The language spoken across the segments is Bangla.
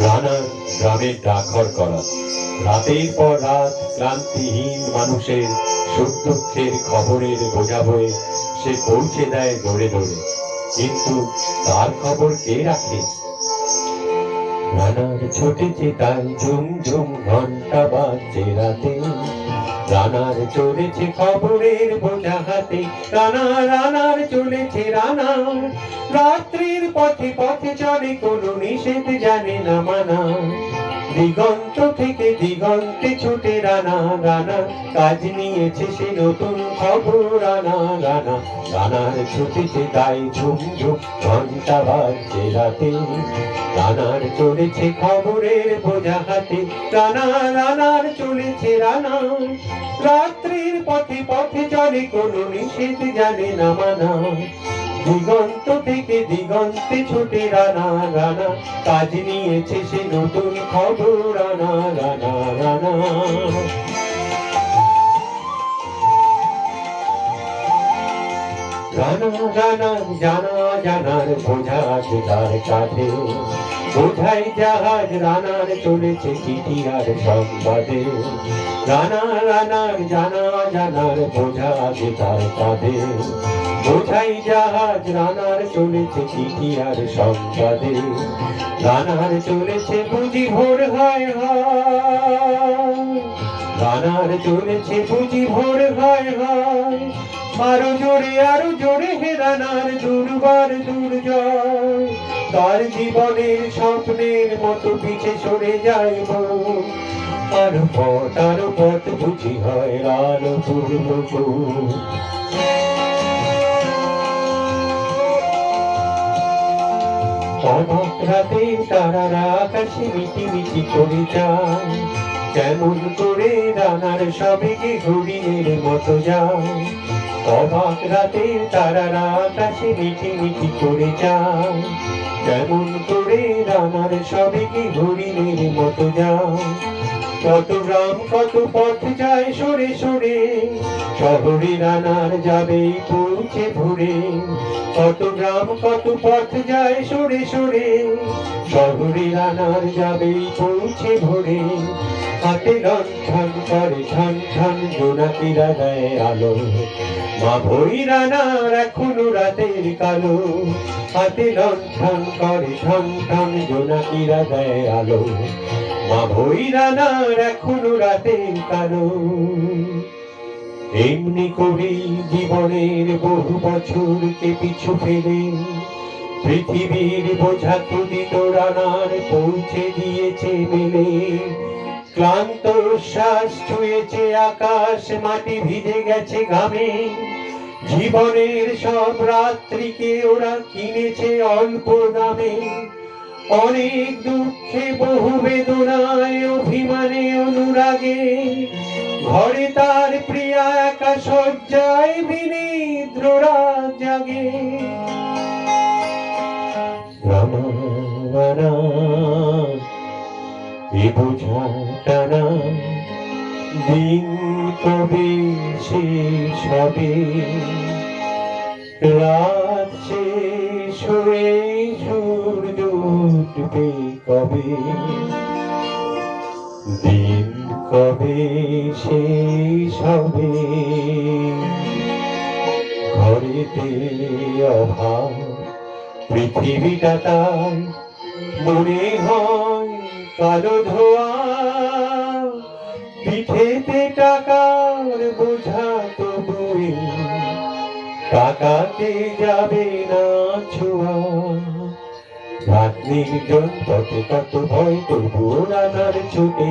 রানা গ্রামের ডাকঘর করা। রাতের পর রাত ক্লান্তিহীন মানুষের সুখ দুঃখের খবরের বোঝা হয়ে সে পৌঁছে দেয় দৌড়ে দৌড়ে। কিন্তু তার খবর কে রাখে? রানার ছোটেছে তাই ঝুম ঝুম ঘণ্টা বাজে রাতে। রানার চলেছে খবরের বোঝা হাতে রানা রানার চলেছে রানা রাত্রির পথে পথে চলে, কোনো নিষেধ জানে না মানা দিগন্ত থেকে দিগন্তে ছুটে রানা রানা। কাজ নিয়েছে সে নতুন খবর, রানা রানা। রানার ছুটেছে তাই ঝুম ঝুম ঘণ্টা বাজছে রাতে। রানার চলেছে খবরের বোঝা হাতে। রানা, রানার চলেছে রানা। রাত্রির পথে পথে চলে, কোনো নিষেধ জানে না মানা। দিগন্ত থেকে দিগন্তে ছুটে রানা রানা। কাজ নিয়েছে সে নতুন খবর, রানা রানা রানা। রানা রানা, জানা, জানার বোঝা আছে তার কাঁধে বোঝাই জাহাজ রানার চলেছে চিঠি আর সংবাদে। রানা, রানার জানা, জানার বোঝা আছে তার কাঁধে। বোঝাই জাহাজ? রানার চলেছে চিঠি আর সংবাদে। রানার চলেছে বুঝি ভোর, হয় রানার চলেছে বুঝি ভোর, হয় আরও জোরে আরও জোরে হে রানার, দুর্বার দুর্জয়। তার জীবনের স্বপ্নের মতো পিছে সরে যায়। আর পথ আর পথ বুঝি হয় রান পূর্ব অবাক তারা তারারা আকাশে মিটি মিটি করে যায়। কেমন করে রানার সবেগে ঘুরিয়ের মতো যায়। অবাক রাতে তারা আকাশে মিটি মিটি করে যায়। কেমন করে রানার সবেগে ঘুরিয়ের মতো যায়। কত গ্রাম, কত পথ যায় সরে সরে। শহরে রানার যাবে, পৌঁছে ভরে। কত গ্রাম, কত পথ যায় সরে সরে। শহরে রানার যাবে, পৌঁছে ভরে। হাতে লণ্ঠন করে দেয় আলো। মা রাতের কালো। হাতে লণ্ঠন করে দেয় আলো। মা রাতের কালো। এমনি করে জীবনের বহু বছরকে পিছু ফেলে। পৃথিবীর বোঝা ক্ষুদিত রানার পৌঁছে দিয়েছে মেলে। ক্লান্ত শ্বাস ছুঁয়েছে, আকাশ মাটি ভিজে গেছে ঘামে। জীবনের সব রাত্রিকে ওরা কিনেছে অল্প দামে। অনেক দুঃখে, বহু বেদনায়, অভিমানে, অনুরাগে। ঘরে তার প্রিয়া একা শয্যায় বিনিদ্ররা জাগে রামানা এ দিন কবে শেষ হবে রাত শেষ হয়ে সূর্য কবে? দিন কবে শেষ হবে ঘরেতে অভাব, পৃথিবীটা তাই মনে হয়। কালো ধোয়া পিঠেতে টাকার বোঝা তবুই টাকাতে যাবে না। রাত নির্জন পথে কত ভয় তবুও রানার ছুটে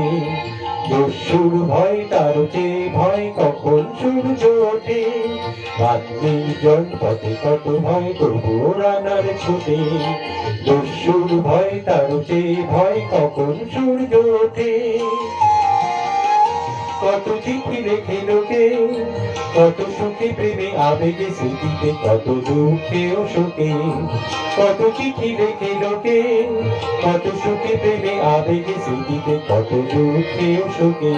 দস্যুর ভয় তার চেয়ে ভয় কখন সূর্য ওঠে রাত নির্জন পথে কত ভয় তবুও রানার ছুটে দস্যুর ভয় তার চেয়ে ভয় কখন সূর্য ওঠে কত চিঠি লেখে লোকে কত সুখে প্রেমে আবেগে স্মৃতিতে, কত দুঃখে ও শোকে কত চিঠি রেখে লোকে, কত সুখে প্রেমে আবেগে স্মৃতিতে, কত দুঃখে ও শোকে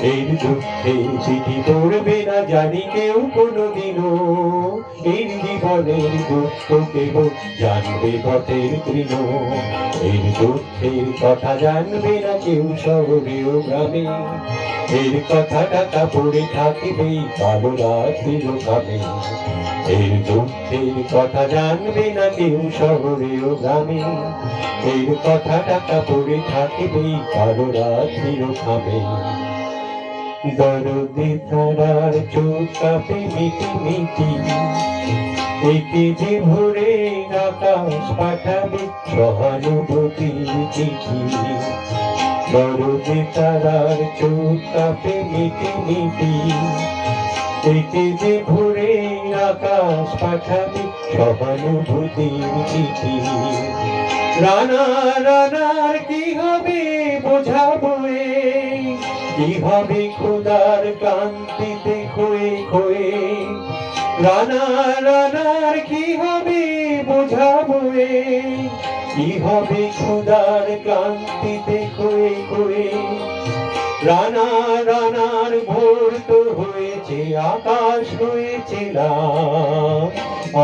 এই দুঃখে চিঠি পড়বে না জানি কেউ কোনোদিনও। এর জীবনের দুঃখ কেবল জানবে পথের তৃণ। এর দুঃখের কথা জানবে না কেউ শহরে ও গ্রামে। এর কথা টাকা পড়ে থাকিবে কালো রাত্রির কামে এর দুঃখের কথা জানবে না কেউ শহরে ও গ্রামে। এর কথা টাকা পড়ে থাকিবে কালো রাত্রির খামে দরদে তারার চোখ কাপে মিটি মিটি। একে যে ভরে আকাশ পাঠাবে সহানুভূতি চিঠি। দরদে তারার চোখ কাপে মিটি মিটি। একে যে ভরে আকাশ পাঠাবে সহানুভূতি চিঠি। রানা, রানার কি হবে বোঝাবো এই? কি হবে খোদার কান্তিতে খোয়ে খোয়ে রানা, রানার কি হবে বোঝাবো এই? কি হবে খোদার কান্তিতে খোয়ে খোয়ে রানা, রানার ভোর তো হয়েছে, আকাশ হয়েছে লাল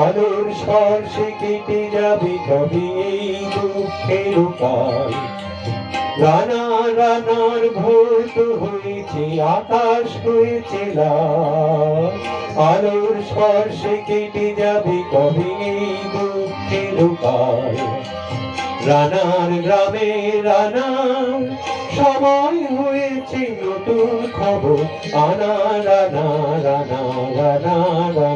আলোর স্পর্শে কেটে যাবে কবি এই দুঃখের কাল রানা রানার ভোর তো হয়েছে আকাশ হয়েছে আলোর স্পর্শে কেটে যাবে কবি দুঃখের কাল রানার গ্রামে রানার সময় হয়েছে, নতুন খবর। আনা রানা রানা রানা রানা রানা।